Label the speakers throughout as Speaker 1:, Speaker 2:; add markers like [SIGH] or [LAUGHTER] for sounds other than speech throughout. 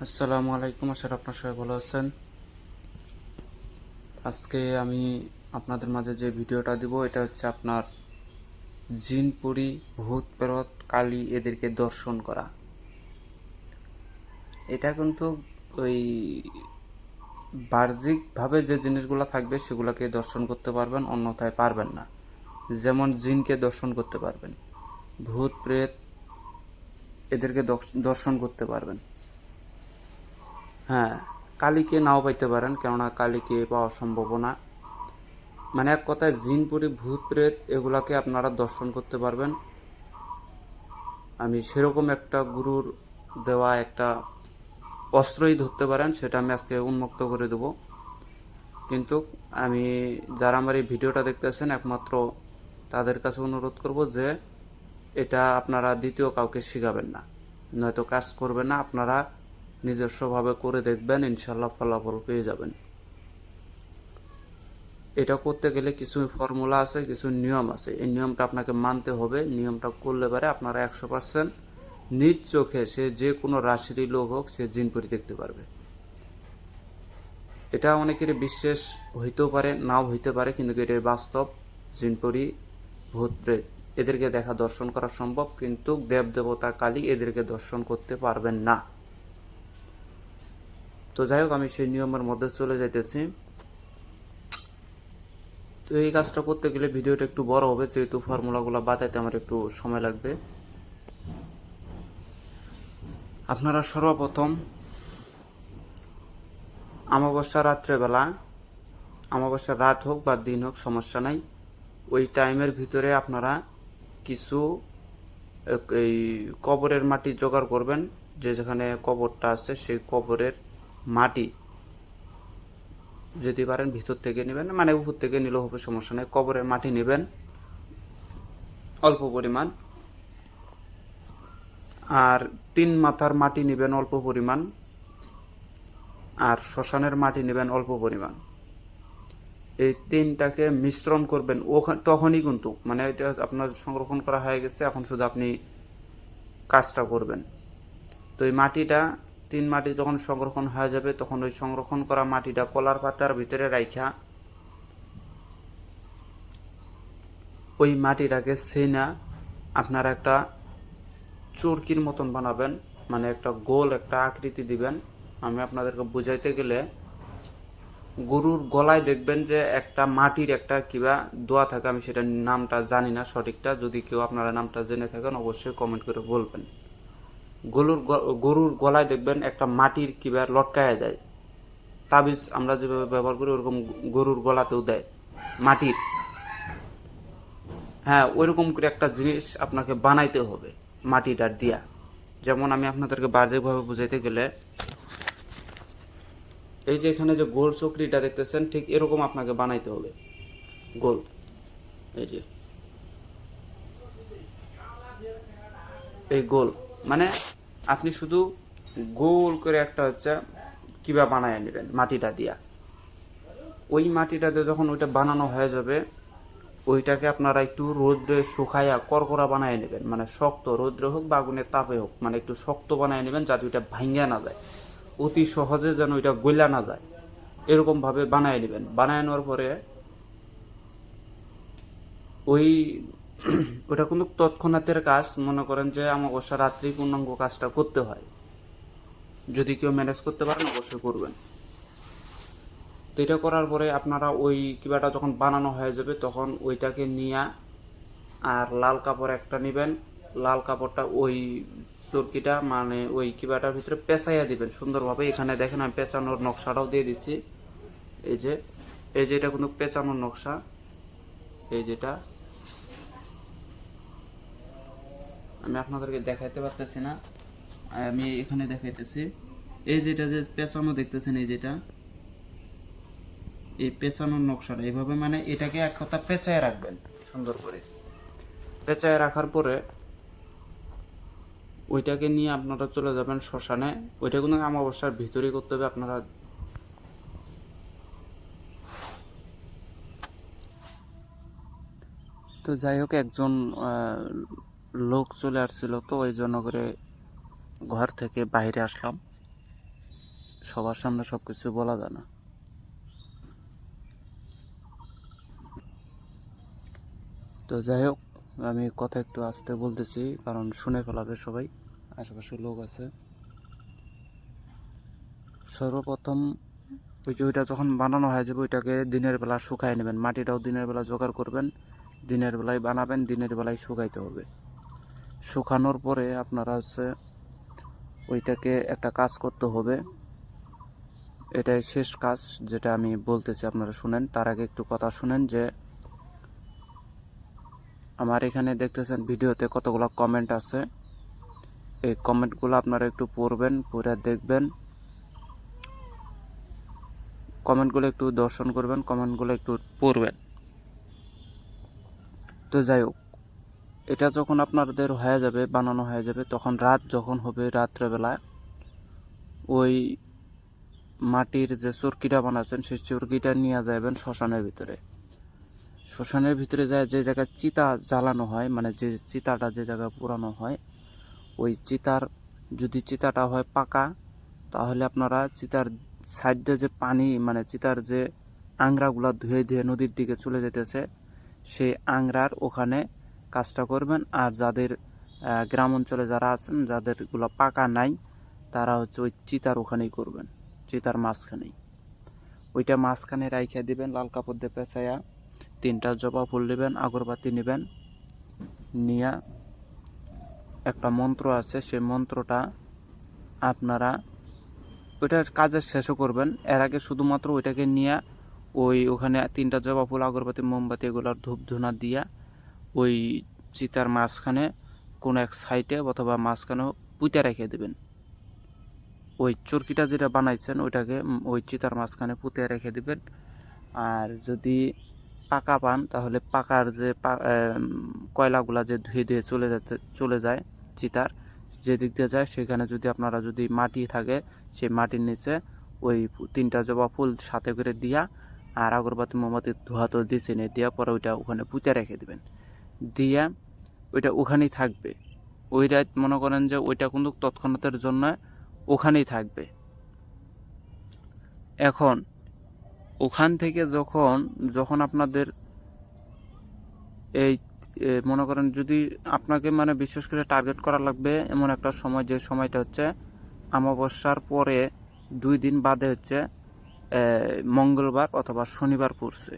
Speaker 1: আসসালামু আলাইকুম, আশা করি আপনার সবাই ভালো আছেন। আজকে আমি আপনাদের মাঝে যে ভিডিওটা দিব, এটা হচ্ছে আপনার জিনপুরি ভূত প্রেরত কালী এদেরকে দর্শন করা। এটা কিন্তু ওই বাহ্যিকভাবে যে জিনিসগুলো থাকবে, সেগুলোকে দর্শন করতে পারবেন, অন্যথায় পারবেন না। যেমন জিনকে দর্শন করতে পারবেন, ভূত, প্রেত এদেরকে দর্শ- দর্শন করতে পারবেন। হ্যাঁ কালীকে নাও পাইতে পারেন, কেননা কালীকে পাওয়া সম্ভব না। মানে এক কথায় জিনপুরি ভূত প্রেত এগুলাকে আপনারা দর্শন করতে পারবেন। আমি সেরকম একটা গুরুর দেওয়া একটা অস্ত্রই ধরতে পারেন, সেটা আমি আজকে উন্মুক্ত করে দেব। কিন্তু আমি, যারা আমার এই ভিডিওটা দেখতেছেন, একমাত্র তাদের কাছে অনুরোধ করব যে, এটা আপনারা দ্বিতীয় কাউকে শিখাবেন না। নয়তো কাজ করবে না, আপনারা নিজস্বভাবে করে দেখবেন ইনশাল্লাহ ফলাফল পেয়ে যাবেন। এটা করতে গেলে কিছু ফর্মুলা আছে, কিছু নিয়ম আছে। এই নিয়মটা আপনাকে মানতে হবে। নিয়মটা করলে পারে আপনারা একশো পার্সেন্ট নিজ চোখে সে যে কোনো রাশিরই লোক হোক, সে জিনপুরি দেখতে পারবে। এটা অনেকের বিশ্বাস হইতেও পারে, নাও হইতে পারে, কিন্তু এটা বাস্তব জিনপুরি ভূত প্রেত। এদেরকে দেখা দর্শন করা সম্ভব, কিন্তু দেব দেবতা কালী এদেরকে দর্শন করতে পারবেন না। তো যাই হোক আমি সেই নিয়মের মধ্যে চলে যাইতেছি। তো এই কাজটা করতে গেলে ভিডিওটা একটু বড় হবে, যেহেতু ফর্মুলাগুলো বাতাইতে আমার একটু সময় লাগবে। আপনারা সর্বপ্রথম অমাবস্যা রাত্রেবেলা অমাবস্যার রাত হোক বা দিন হোক, সমস্যা নাই, ওই টাইমের ভিতরে আপনারা কিছু, এই কবরের মাটি জোগাড় করবেন, যে যেখানে কবরটা আছে সেই কবরের মাটি যদি পারেন ভিতর থেকে নেবেন মানে উপর থেকে নিলেও হবে, সমস্যা নেই। কবরের মাটি নেবেন, অল্প পরিমাণ। আর তিন মাথার মাটি নেবেন অল্প পরিমাণ, আর শ্মশানের মাটি নেবেন অল্প পরিমাণ। এই তিনটাকে মিশ্রণ করবেন, ওখানে, তখনই কিন্তু মানে এটা আপনার সংরক্ষণ করা হয়ে গেছে, এখন শুধু আপনি কাজটা করবেন। তো এই মাটিটা তিন মাটি যখন সংরক্ষণ হয়ে যাবে, তখন ওই সংরক্ষণ করা মাটিটা কলার পাতার ভিতরে রাইখা ওই মাটিটাকে সেনা আপনারা একটা চরকির মতন বানাবেন মানে একটা গোল, একটা আকৃতি দিবেন। আমি আপনাদেরকে বুঝাইতে গেলে গরুর গলায় দেখবেন যে একটা মাটির একটা কিবা দোয়া থাকে, আমি সেটার নামটা জানি না সঠিকটা। যদি কেউ আপনারা নামটা জেনে থাকেন, অবশ্যই কমেন্ট করে বলবেন। গরুর গরুর গলায় দেখবেন একটা মাটির কিবা লটকায় দেয় তাবিজ আমরা যেভাবে ব্যবহার করি, ওরকম গরুর গলাতেও দেয়, মাটির। হ্যাঁ ওইরকম করে একটা জিনিস আপনাকে বানাইতে হবে মাটিটার দিয়া। যেমন আমি আপনাদেরকে বাহ্যিকভাবে বুঝাইতে গেলে, এই যে এখানে যে গোল চকরিটা দেখতেছেন, ঠিক এরকম আপনাকে বানাইতে হবে। গোল, এই যে। এই গোল মানে আপনি শুধু গোল করে একটা হচ্ছে কিবা বানায় নেবেন মাটিটা দিয়া। ওই মাটিটাতে যখন ওইটা বানানো হয়ে যাবে, ওইটাকে আপনারা একটু রোদ্রে শুকাইয়া করকরা বানায় নেবেন। মানে শক্ত রোদ্রে হোক বা আগুনের তাপে হোক মানে একটু শক্ত বানায় নেবেন যাতে ওইটা ভাঙ্গা না যায়। অতি সহজে যেন ওইটা গইলা না যায়। এরকমভাবে বানায় নেবেন। বানায় নেওয়ার পরে ওই [CLEARS THROAT] ওটা কিন্তু তৎক্ষণাতের কাজ। মনে করেন যে আমাবস্যা রাত্রি পূর্ণাঙ্গ কাজটা করতে হয়। যদি কেউ ম্যানেজ করতে পারেন অবশ্যই করবেন। তো এটা করার পরে আপনারা ওই কিবাটা যখন বানানো হয়ে যাবে, তখন ওইটাকে নিয়ে আর লাল কাপড় একটা নেবেন। লাল কাপড়টা ওই চরকিটা মানে ওই কিবাটার ভিতরে পেঁচাইয়া দিবেন সুন্দরভাবে। এখানে দেখেন আমি পেঁচানোর নকশাটাও দিয়ে দিচ্ছি এই যে এই যে এটা কিন্তু পেঁচানোর নকশা। এই যেটা। আমি আপনাদেরকে দেখাইতে পারতেছি না। আমি এখানে দেখাইতেছি। এই যেটা যে পেঁচানো দেখতেছেন, এই যেটা, এই পেঁচানোর নকশাটা এইভাবে মানে এটাকে এক কথা পেঁচায় রাখবেন, সুন্দর করে। পেঁচায় রাখার পরে ওইটাকে নিয়ে আপনারা চলে যাবেন শ্মশানে। ওইটা কিন্তু অমাবস্যার ভিতরেই করতে হবে আপনারা। তো যাই হোক, একজন লোক চলে আসছিল তো, ওই জন্য করে ঘর থেকে বাইরে আসলাম। সবার সামনে সব কিছু বলা যায় না। তো যাই হোক, আমি কথা একটু আসতে বলতেছি, কারণ শুনে ফেলাবে সবাই। আশেপাশে লোক আছে। সর্বপ্রথম ওই যে ওইটা যখন বানানো হয়ে যাবে, ওইটাকে দিনের বেলা শুকায় নেবেন। মাটিটাও দিনের বেলা জোগাড় করবেন। দিনের বেলায় বানাবেন, দিনের বেলায় শুকাইতে হবে। শুকানোর পরে আপনারা হচ্ছে ওইটাকে একটা কাজ করতে হবে। এটাই শেষ কাজ যেটা আমি বলতেছি, আপনারা শুনেন। তার আগে একটু কথা শুনেন যে, আমার এখানে দেখতেছেন ভিডিওতে কতগুলো কমেন্ট আছে। এই কমেন্টগুলো আপনারা একটু পড়বেন, পড়ে দেখবেন। কমেন্টগুলো একটু দর্শন করবেন কমেন্টগুলো একটু পড়বেন। তো যাই হোক এটা যখন আপনাদের হয়ে যাবে, বানানো হয়ে যাবে, তখন রাত যখন হবে রাত্রেবেলা ওই মাটির যে চরকিটা বানাচ্ছেন, সেই চরকিটা নিয়ে যাবেন শ্মশানের ভিতরে। শ্মশানের ভিতরে যায়, যে জায়গায় চিতা জ্বালানো হয় মানে যে চিতাটা যে জায়গায় পোড়ানো হয়, ওই চিতার, যদি চিতাটা হয় পাকা, তাহলে আপনারা চিতার সাইড যে পানি মানে চিতার যে আংরাগুলা ধুয়ে ধুয়ে নদীর দিকে চলে যেতেছে, সেই আংরার ওখানে কাজটা করবেন। আর যাদের গ্রাম অঞ্চলে যারা আছেন, যাদেরগুলো পাকা নাই, তারা হচ্ছে ওই চিতার ওখানেই করবেন। চিতার মাঝখানেই। ওইটা মাঝখানে রাইখা দিবেন, লাল কাপড় দিয়ে পেঁচাইয়া। তিনটা জবা ফুল নেবেন, আগরবাতি নেবেন, নিয়া একটা মন্ত্র আছে সেই মন্ত্রটা আপনারা ওইটার কাজের শেষও করবেন। এর আগে শুধুমাত্র ওইটাকে নিয়ে ওই ওখানে তিনটা জবা ফুল, আগরবাতি, মোমবাতি, এগুলোর ধূপ ধুনা দিয়া ওই চিতার মাঝখানে কোনো এক সাইডে অথবা মাঝখানে পুঁতে রেখে দেবেন। ওই চরকিটা যেটা বানাইছেন, ওইটাকে ওই চিতার মাঝখানে পুঁতে রেখে দেবেন। আর যদি পাকা পান, তাহলে পাকার যে কয়লাগুলা যে ধুয়ে ধুয়ে চলে যেতে, চলে যায় চিতার, যে দিক দিয়ে যায়, সেখানে যদি আপনারা যদি মাটি থাকে, সেই মাটির নিচে ওই তিনটা জবা ফুল সাথে করে দিয়া, আর আগরবাতি, মোমবাতি ধোয়া তো দিছে নিয়ে দেওয়া পরে ওইটা ওখানে পুঁতে রেখে দিবেন। দিয়া ওইটা ওখানেই থাকবে। ওই রাত মনে করেন যে ওইটা কিন্তু তৎক্ষণাতের জন্য ওখানেই থাকবে। এখন ওখান থেকে যখন যখন আপনাদের এই মনে করেন যদি আপনাকে মানে বিশেষ করে টার্গেট করা লাগবে এমন একটা সময়, যে সময়টা হচ্ছে অমাবস্যার পরে দুই দিন বাদে হচ্ছে মঙ্গলবার অথবা শনিবার পড়ছে।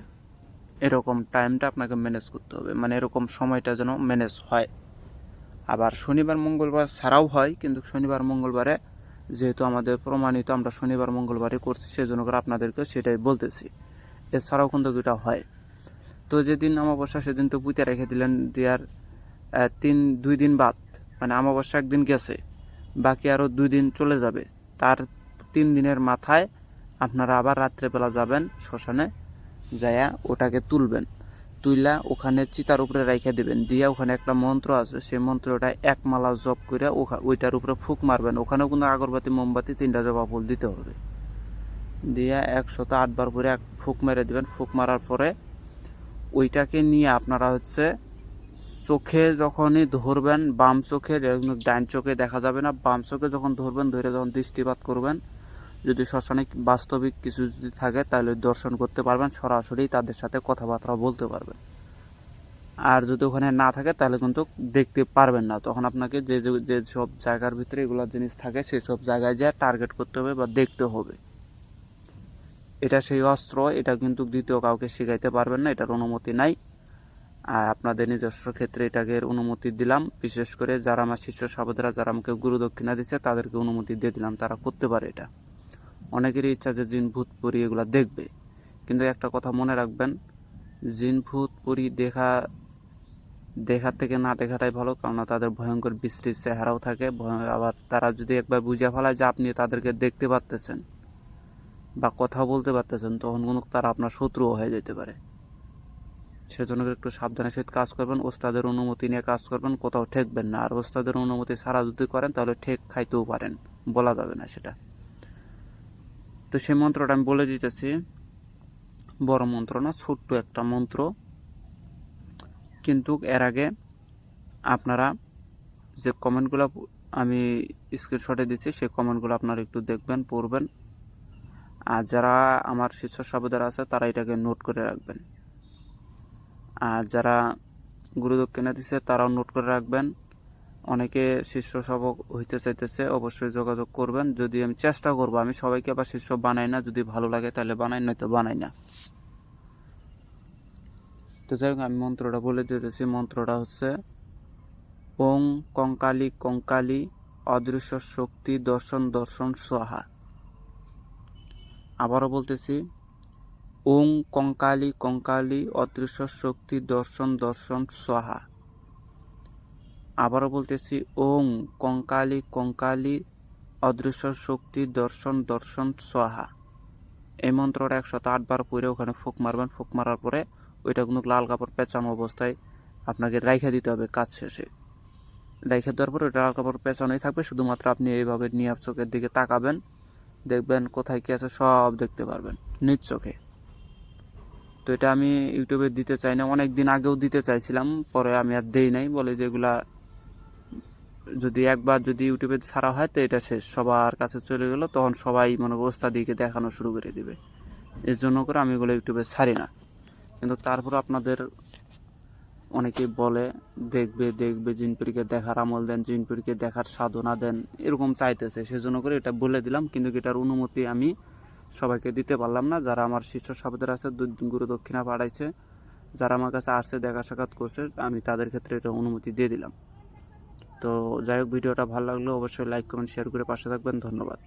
Speaker 1: এরকম টাইমটা আপনাকে ম্যানেজ করতে হবে। মানে এরকম সময়টা যেন ম্যানেজ হয়। আবার শনিবার, মঙ্গলবার ছাড়াও হয়, কিন্তু শনিবার, মঙ্গলবারে যেহেতু আমাদের প্রমাণিত আমরা শনিবার, মঙ্গলবারে করছি সেই জন্য করে আপনাদেরকে সেটাই বলতেছি। এছাড়াও কিন্তু দুটা হয়। তো যেদিন অমাবস্যা, সেদিন তো পুঁতে রেখে দিলেন দেওয়ার তিন, দুই দিন বাদ। মানে অমাবস্যা একদিন গেছে, বাকি আরও দুই দিন চলে যাবে। তার তিন দিনের মাথায় আপনারা আবার রাত্রেবেলা যাবেন শ্মশানে। যায়া ওটাকে তুলবেন। তুইলা ওখানে চিতার উপরে রেখে দিবেন। দিয়া ওখানে একটা মন্ত্র আছে, সেই মন্ত্রটা এক মালা জপ করে ওইটার উপরে ফুক মারবেন। ওখানেও কিন্তু আগরবাতি, মোমবাতি তিনটা জবা ফুল দিতে হবে। দিয়া একশত আটবার করে এক ফুক মেরে দিবেন। ফুক মারার পরে ওইটাকে নিয়ে আপনারা হচ্ছে চোখে যখনই ধরবেন, বাম চোখে ডান চোখে দেখা যাবে না। বাম চোখে যখন ধরবেন ধরে যখন দৃষ্টিপাত করবেন যদি শ্মশানে বাস্তবিক কিছু যদি থাকে, তাহলে দর্শন করতে পারবেন, সরাসরি তাদের সাথে কথাবার্তা বলতে পারবেন। আর যদি ওখানে না থাকে, তাহলে কিন্তু দেখতে পারবেন না। তখন আপনাকে যে যে- সব জায়গার ভিতরে এগুলো জিনিস থাকে, সেই সব জায়গায় যা টার্গেট করতে হবে বা দেখতে হবে। এটা সেই অস্ত্র, এটা কিন্তু দ্বিতীয় কাউকে শিখাইতে পারবেন না, এটার অনুমতি নাই। আর আপনাদের নিজস্ব ক্ষেত্রে এটাকে অনুমতি দিলাম। বিশেষ করে যারা আমার শিষ্য সাবধারা যারা আমাকে গুরু দক্ষিণা দিচ্ছে, তাদেরকে অনুমতি দিয়ে দিলাম, তারা করতে পারে এটা। অনেকেরই ইচ্ছা যে জিন ভূত পরি এগুলা দেখবে। কিন্তু একটা কথা মনে রাখবেন, জিন ভূত পরি দেখা দেখার থেকে না দেখাটাই ভালো, কারণ তাদের ভয়ঙ্কর বিশ্রীর চেহারাও থাকে আবার তারা যদি একবার বুঝে ফেলায় যে আপনি তাদেরকে দেখতে পারতেছেন বা কথা বলতে পারতেছেন, তখন কোনো তারা আপনার শত্রুও হয়ে যেতে পারে। সেজন্য একটু সাবধানের সহিত কাজ করবেন, ওস্তাদের অনুমতি নিয়ে কাজ করবেন, কোথাও ঠেকবেন না। আর ওস্তাদের অনুমতি ছাড়া যদি করেন, তাহলে ঠেক খাইতেও পারেন, বলা যাবে না সেটা। তো সেই মন্ত্রটা আমি বলে দিতেছি। বড় মন্ত্র না, ছোট্ট একটা মন্ত্র। কিন্তু এর আগে আপনারা যে কমেন্টগুলো আমি স্ক্রিনশটে দিচ্ছি, সেই কমেন্টগুলো আপনারা একটু দেখবেন, পড়বেন। আর যারা আমার শীর্ষ সাবুদার আছে, তারা এটাকে নোট করে রাখবেন। আর যারা গুরু দক্ষিণা দিছে, তারাও নোট করে রাখবেন। অনেকে শিষ্য সবক হইতে চাইতেছে, অবশ্যই যোগাযোগ করবেন। যদি আমি চেষ্টা করব, আমি সবাইকে আবার শিষ্য বানাই না, যদি ভালো লাগে তাহলে বানাই, নয়তো বানাই না। তো যাই হোক, আমি মন্ত্রটা বলে দিতেছি। মন্ত্রটা হচ্ছে, ওং কঙ্কালি কঙ্কালি অদৃশ্য শক্তি দর্শন দর্শন সহা। আবারও বলতেছি, ওং কঙ্কালি কঙ্কালি অদৃশ্য শক্তি দর্শন দর্শন সোহা। আবারও বলতেছি, ওং কঙ্কালি কঙ্কালি অদৃশ্য শক্তি দর্শন দর্শন সোহা। এই মন্ত্রটা একশত আটবার পরে ওখানে ফুক মারবেন, ফুক মারার পরে ওইটা কোনো লাল কাপড় পেঁচানো অবস্থায় আপনাকে রাইখা দিতে হবে কাজ শেষে। রাইখা দেওয়ার পরে ওইটা লাল কাপড় পেঁচানোই থাকবে, শুধুমাত্র আপনি এইভাবে নিয়ে চোখের দিকে তাকাবেন, দেখবেন কোথায় কি আছে সব দেখতে পারবেন, নিজ চোখে। তো এটা আমি ইউটিউবে দিতে চাই না অনেক দিন আগেও দিতে চাইছিলাম, পরে আমি আর দেই নাই, বলে যেগুলা যদি একবার যদি ইউটিউবে ছাড়া হয় তো এটা শেষ। সবার কাছে চলে গেলো, তখন সবাই মনে করো ওস্তাদিকে দেখানো শুরু করে দিবে। এর জন্য করে আমি এগুলো ইউটিউবে ছাড়ি না। কিন্তু তারপর আপনাদের অনেকেই বলে, দেখবে দেখবে, জিনপুরিকে দেখার আমল দেন, জিনপুরিকে দেখার সাধনা দেন, এরকম চাইতেছে। সেজন্য করে এটা বলে দিলাম, কিন্তু এটার অনুমতি আমি সবাইকে দিতে পারলাম না। যারা আমার শিষ্য সাবদের আছে গুরু দক্ষিণা পাঠাইছে যারা আমার কাছে আসছে, দেখা সাক্ষাৎ করছে, আমি তাদের ক্ষেত্রে এটা অনুমতি দিয়ে দিলাম। তো যাই হোক ভিডিওটা ভালো লাগলে অবশ্যই লাইক কমেন্ট শেয়ার করে পাশে থাকবেন। ধন্যবাদ।